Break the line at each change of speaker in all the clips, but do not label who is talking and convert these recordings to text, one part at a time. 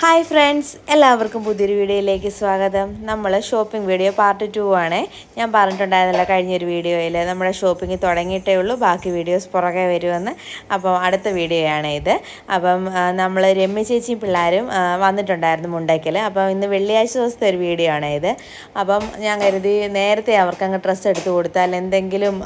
Hi friends എല്ലാവർക്കും പുതിയൊരു വീഡിയോയിലേക്ക് സ്വാഗതം. നമ്മൾ ഷോപ്പിംഗ് വീഡിയോ പാർട്ട് ടു ആണ്. ഞാൻ പറഞ്ഞിട്ടുണ്ടായിരുന്നില്ല കഴിഞ്ഞൊരു വീഡിയോയിൽ നമ്മുടെ ഷോപ്പിംഗ് തുടങ്ങിയിട്ടേ ഉള്ളൂ. ബാക്കി വീഡിയോസ് പുറകെ വരുമെന്ന്. അപ്പം അടുത്ത വീഡിയോ ആണ് ഇത്. അപ്പം നമ്മൾ രമ്യ ചേച്ചിയും പിള്ളേരും വന്നിട്ടുണ്ടായിരുന്നു മുണ്ടയ്ക്കൽ അപ്പം ഇന്ന് വെള്ളിയാഴ്ച ദിവസത്തെ ഒരു വീഡിയോ ആണ് ഇത്. അപ്പം ഞാൻ കരുതി നേരത്തെ അവർക്ക് അങ്ങ് ഡ്രസ്സ് എടുത്ത് കൊടുത്താൽ എന്തെങ്കിലും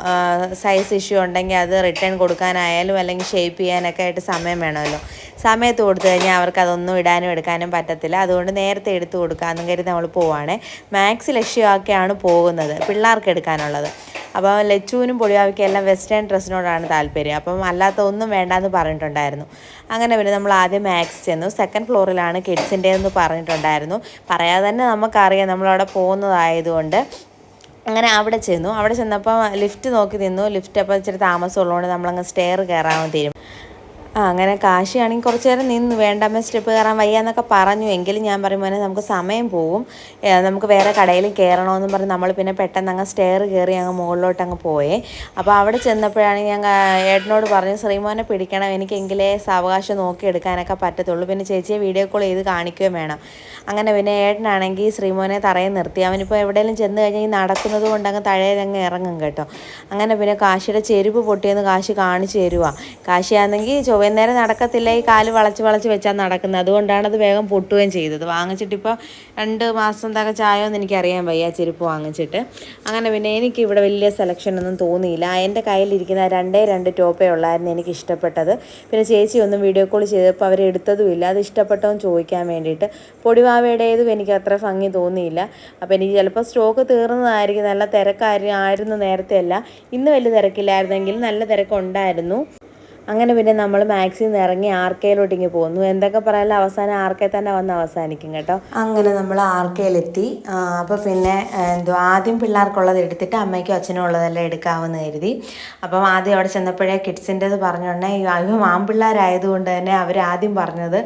സൈസ് ഇഷ്യൂ ഉണ്ടെങ്കിൽ അത് റിട്ടേൺ കൊടുക്കാനായാലും അല്ലെങ്കിൽ ഷേപ്പ് ചെയ്യാനൊക്കെ ആയിട്ട് സമയം വേണമല്ലോ. സമയത്ത് കൊടുത്തു കഴിഞ്ഞാൽ അവർക്ക് അതൊന്നും ഇടാനും എടുക്കാനും പറ്റത്തില്ല. അതുകൊണ്ട് നേരത്തെ എടുത്തു കൊടുക്കാമെന്നും കരുതി നമ്മൾ പോവുകയാണ് മാക്സ് ലക്ഷ്യമാക്കിയാണ് പോകുന്നത് പിള്ളേർക്ക് എടുക്കാനുള്ളത്. അപ്പോൾ ലച്ചുവിനും പൊടിയാവിക്കും എല്ലാം വെസ്റ്റേൺ ഡ്രസ്സിനോടാണ് താല്പര്യം. അപ്പം അല്ലാത്ത ഒന്നും വേണ്ടെന്ന് പറഞ്ഞിട്ടുണ്ടായിരുന്നു. അങ്ങനെ പിന്നെ നമ്മൾ ആദ്യം മാക്സ് ചെന്നു. സെക്കൻഡ് ഫ്ലോറിലാണ് കിഡ്സിന്റെ എന്ന് പറഞ്ഞിട്ടുണ്ടായിരുന്നു. പറയാതെ തന്നെ നമുക്കറിയാം നമ്മളവിടെ പോകുന്നതായതുകൊണ്ട്. അങ്ങനെ അവിടെ ചെന്നു. അവിടെ ചെന്നപ്പോൾ ലിഫ്റ്റ് നോക്കി നിന്നു. ലിഫ്റ്റ് അപ്പോൾ ഇച്ചിരി താമസമുള്ളതുകൊണ്ട് നമ്മളങ്ങ് സ്റ്റെയർ കയറാൻ തീരും ആ അങ്ങനെ കാശിയാണെങ്കിൽ കുറച്ച് നേരം നിന്ന് വേണ്ടാമ സ്റ്റെപ്പ് കയറാൻ വയ്യ എന്നൊക്കെ പറഞ്ഞു. എങ്കിലും ഞാൻ പറയുമ്പോൾ നമുക്ക് സമയം പോവും. നമുക്ക് വേറെ കടയിൽ കയറണമെന്നും പറഞ്ഞ് നമ്മൾ പിന്നെ പെട്ടെന്ന് അങ്ങ് സ്റ്റെയർ കയറി അങ്ങ് മുകളിലോട്ട് അങ്ങ് പോയേ. അപ്പോൾ അവിടെ ചെന്നപ്പോഴാണ് ഞാൻ ഏട്ടനോട് പറഞ്ഞു ശ്രീമോനെ പിടിക്കണം. എനിക്കെങ്കിലേ സാവകാശം നോക്കി എടുക്കാനൊക്കെ പറ്റത്തുള്ളൂ. പിന്നെ ചേച്ചിയെ വീഡിയോ കോൾ ചെയ്ത് കാണിക്കുകയും വേണം. അങ്ങനെ പിന്നെ ഏട്ടനാണെങ്കിൽ ശ്രീമോനെ തറയിൽ നിർത്തി. അവനിപ്പോൾ എവിടെയെങ്കിലും ചെന്ന് കഴിഞ്ഞാൽ ഈ നടക്കുന്നത് കൊണ്ട് അങ്ങ് തഴയിലങ്ങ് ഇറങ്ങും കേട്ടോ. അങ്ങനെ പിന്നെ കാശിയുടെ ചെരുപ്പ് പൊട്ടിയെന്ന് കാശി കാണിച്ചു തരുവാ. കാശിയാണെങ്കിൽ ചൊവ്വേന്നേരം നടക്കത്തില്ല. ഈ കാൽ വളച്ച് വളച്ച് വെച്ചാൽ നടക്കുന്നത്. അതുകൊണ്ടാണ് അത് വേഗം പൊട്ടുകയും ചെയ്തത്. വാങ്ങിച്ചിട്ടിപ്പോൾ രണ്ട് മാസം തക ചായോന്ന് എനിക്കറിയാൻ വയ്യ. ചെരുപ്പ് വാങ്ങിച്ചിട്ട്. അങ്ങനെ പിന്നെ എനിക്ക് ഇവിടെ വലിയ സെലക്ഷൻ ഒന്നും തോന്നിയില്ല. എന്റെ കയ്യിലിരിക്കുന്ന രണ്ടേ രണ്ട് ടോപ്പേ ഉള്ളായിരുന്നു എനിക്ക് ഇഷ്ടപ്പെട്ടത്. പിന്നെ ചേച്ചി ഒന്നും വീഡിയോ കോൾ ചെയ്തപ്പോൾ അവർ എടുത്തതുമില്ല അത് ഇഷ്ടപ്പെട്ടോ എന്ന് ചോദിക്കാൻ വേണ്ടിയിട്ട് പൊടിവാവയുടേതും എനിക്ക് അത്ര ഭംഗി തോന്നിയില്ല. അപ്പോൾ എനിക്ക് ചിലപ്പോൾ സ്റ്റോക്ക് തീർന്നതായിരിക്കും. നല്ല തിരക്കായിരുന്നു. ആയിരുന്നു നേരത്തെ അല്ല. ഇന്ന് വലിയ തിരക്കില്ലായിരുന്നെങ്കിൽ നല്ല തിരക്കുണ്ടായിരുന്നു. അങ്ങനെ പിന്നെ നമ്മൾ മാക്സിൽ നിന്ന് ഇറങ്ങി ആർക്കയിലോട്ടിങ്ങ് പോന്നു എന്തൊക്കെ പറയാലും അവസാനം ആർ കെ തന്നെ വന്ന് അവസാനിക്കും കേട്ടോ. അങ്ങനെ നമ്മൾ ആർ ആർക്കയിലെത്തി അപ്പോൾ പിന്നെ എന്തോ ആദ്യം പിള്ളേർക്കുള്ളത് എടുത്തിട്ട് അമ്മയ്ക്കും അച്ഛനും ഉള്ളതെല്ലാം എടുക്കാമെന്ന് കരുതി. അപ്പം ആദ്യം അവിടെ ചെന്നപ്പോഴേ കിഡ്സിന്റെത് പറഞ്ഞോണ്ടേ ഇവ ആൺപിള്ളേരായതുകൊണ്ട് തന്നെ അവർ ആദ്യം പറഞ്ഞത്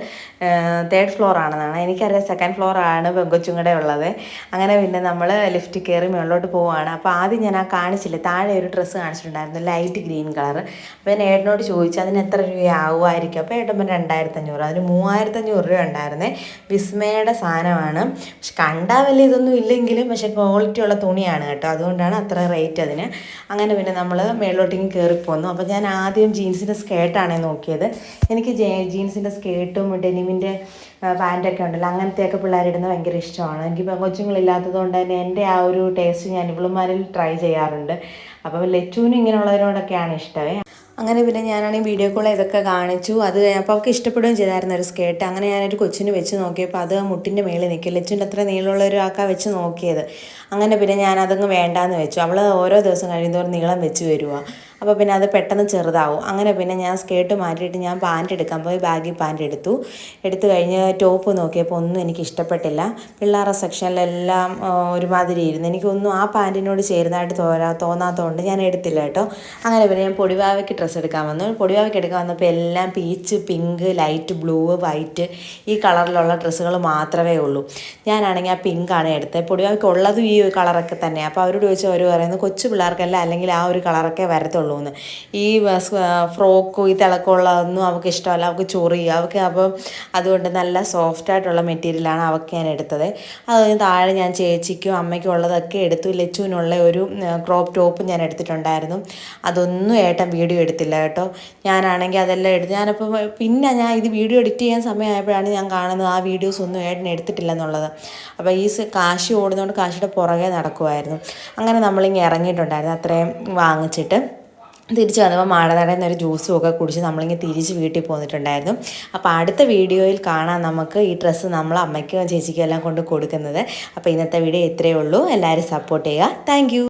തേർഡ് ഫ്ലോർ ആണെന്നാണ്. എനിക്കറിയാം സെക്കൻഡ് ഫ്ലോർ ആണ് പെങ്കൊച്ചും ഉള്ളത്. അങ്ങനെ പിന്നെ നമ്മൾ ലിഫ്റ്റ് കയറി മുകളിലോട്ട് പോവുകയാണ്. അപ്പോൾ ആദ്യം ഞാൻ ആ കാണിച്ചില്ല താഴെ ഒരു ഡ്രസ്സ് കാണിച്ചിട്ടുണ്ടായിരുന്നു ലൈറ്റ് ഗ്രീൻ കളർ അപ്പോൾ ഞാൻ ഏട്ടനോട് ചോദിച്ചു അതിന് എത്ര രൂപയാവുമായിരിക്കും? അപ്പോൾ ഏട്ടൻ പറഞ്ഞു രണ്ടായിരത്തി അഞ്ഞൂറ് അതിന് മൂവായിരത്തി അഞ്ഞൂറ് രൂപ ഉണ്ടായിരുന്നേ. വിസ്മയുടെ സാധനമാണ്. പക്ഷെ കണ്ടാൽ വലിയ ഇതൊന്നും ഇല്ലെങ്കിലും പക്ഷെ ക്വാളിറ്റി ഉള്ള തുണിയാണ് കേട്ടോ. അതുകൊണ്ടാണ് അത്ര റേറ്റ് അതിന്. അങ്ങനെ പിന്നെ നമ്മൾ മേളിലോട്ടേക്ക് കയറിപ്പോന്നു അപ്പോൾ ഞാൻ ആദ്യം ജീൻസിന്റെ സ്കേർട്ടാണ് നോക്കിയത്. എനിക്ക് ജീൻസിന്റെ സ്കേർട്ടും ഡെനിമിന്റെ പാന്റൊക്കെ ഉണ്ടല്ലോ. അങ്ങനത്തെയൊക്കെ പിള്ളേരിടുന്ന ഭയങ്കര ഇഷ്ടമാണ്. എനിക്ക് പെങ്കൊച്ചുങ്ങളില്ലാത്തത് കൊണ്ട് തന്നെ എന്റെ ആ ഒരു ടേസ്റ്റ് ഞാൻ ഇവളുമാരിൽ ട്രൈ ചെയ്യാറുണ്ട്. അപ്പോൾ ലച്ചുവിനും ഇങ്ങനെയുള്ളവരോടൊക്കെയാണ് ഇഷ്ടമേ. അങ്ങനെ പിന്നെ ഞാനാണെങ്കിൽ വീഡിയോ കോൾ ഇതൊക്കെ കാണിച്ചു. അത് അപ്പോൾ അവൾക്ക് ഇഷ്ടപ്പെടുകയും ചെയ്തായിരുന്നു ഒരു സ്കേർട്ട്. അങ്ങനെ ഞാനൊരു കൊച്ചിന് വെച്ച് നോക്കിയപ്പോൾ അത് മുട്ടിന്റെ മേളിൽ നിൽക്കും. ലച്ചുന്റെ അത്ര നീളമുള്ള ഒരു ആക്കാ വെച്ച് നോക്കിയത്. അങ്ങനെ പിന്നെ ഞാനതങ്ങ് വേണ്ടാന്ന് വെച്ചു. അവൾ ഓരോ ദിവസം കഴിയുന്നതോറും നീളം വെച്ച് വരുവാ. അപ്പോൾ പിന്നെ അത് പെട്ടെന്ന് ചെറുതാവും. അങ്ങനെ പിന്നെ ഞാൻ സ്കേർട്ട് മാറ്റിയിട്ട് ഞാൻ പാന്റ് എടുക്കാൻ പോയി. ബാഗി പാന്റ് എടുത്തു. എടുത്തു കഴിഞ്ഞ് ടോപ്പ് നോക്കിയപ്പോൾ ഒന്നും എനിക്ക് ഇഷ്ടപ്പെട്ടില്ല. പിള്ളേരുടെ സെക്ഷനിലെല്ലാം ഒരുമാതിരി ഇരുന്നു എനിക്കൊന്നും ആ പാന്റിനോട് ചേരുന്നതായിട്ട് തോരാ തോന്നാത്തതുകൊണ്ട് ഞാൻ എടുത്തില്ല കേട്ടോ. അങ്ങനെ പിന്നെ ഞാൻ പൊടിവാവയ്ക്ക് ഡ്രസ്സ് എടുക്കാൻ വന്നു. പൊടിവാവയ്ക്ക് എടുക്കാൻ വന്നപ്പോൾ എല്ലാം peach pink light blue white ഈ കളറിലുള്ള ഡ്രസ്സുകൾ മാത്രമേ ഉള്ളൂ. ഞാനാണെങ്കിൽ ആ പിങ്കാണ് എടുത്തത്. പൊടിവാവയ്ക്ക് ഉള്ളതും ഈ കളറൊക്കെ തന്നെ അപ്പോൾ അവരോട് ചോദിച്ചാൽ അവർ പറയുന്നത് കൊച്ചു പിള്ളേർക്കല്ല അല്ലെങ്കിൽ ആ ഒരു കളറൊക്കെ വരത്തുള്ളൂ. എന്ന് ഈ ഫ്രോക്കും ഈ തിളക്കമുള്ളതൊന്നും അവൾക്ക് ഇഷ്ടമല്ല. അവൾക്ക് ചൊറി. അവൾക്ക് അപ്പം അതുകൊണ്ട് നല്ല സോഫ്റ്റ് ആയിട്ടുള്ള മെറ്റീരിയലാണ് അവൾക്ക് ഞാൻ എടുത്തത്. അത് താഴെ ഞാൻ ചേച്ചിക്കും അമ്മയ്ക്കും ഉള്ളതൊക്കെ എടുത്തു. ലച്ചുവിനുള്ള ഒരു ക്രോപ്പ് ടോപ്പ് ഞാൻ എടുത്തിട്ടുണ്ടായിരുന്നു. അതൊന്നും ഏട്ടൻ വീഡിയോ എടുത്തില്ല കേട്ടോ. ഞാനാണെങ്കിൽ അതെല്ലാം എടുത്ത് ഞാനപ്പോൾ പിന്നെ ഞാൻ ഇത് വീഡിയോ എഡിറ്റ് ചെയ്യാൻ സമയമായപ്പോഴാണ് ഞാൻ കാണുന്നത് ആ വീഡിയോസ് ഒന്നും ഏട്ടൻ എടുത്തിട്ടില്ല എന്നുള്ളത്. അപ്പോൾ ഈ കാശി ഓടുന്നതുകൊണ്ട് കാശിയുടെ പുറകെ നടക്കുമായിരുന്നു അങ്ങനെ നമ്മളിങ്ങനെ ഇറങ്ങിയിട്ടുണ്ടായിരുന്നു അത്രയും വാങ്ങിച്ചിട്ട്. തിരിച്ച് വന്നപ്പോൾ മാടനടയിൽ നിന്നൊരു ജ്യൂസും ഒക്കെ കുടിച്ച് നമ്മളിങ്ങനെ തിരിച്ച് വീട്ടിൽ പോന്നിട്ടുണ്ടായിരുന്നു. അപ്പോൾ അടുത്ത വീഡിയോയിൽ കാണാം നമുക്ക് ഈ ഡ്രസ്സ് നമ്മൾ അമ്മയ്ക്കും ചേച്ചിക്കും എല്ലാം കൊണ്ട് കൊടുക്കുന്നത്. അപ്പോൾ ഇന്നത്തെ വീഡിയോ ഇത്രയേ ഉള്ളൂ. എല്ലാവരും സപ്പോർട്ട് ചെയ്യുക. താങ്ക്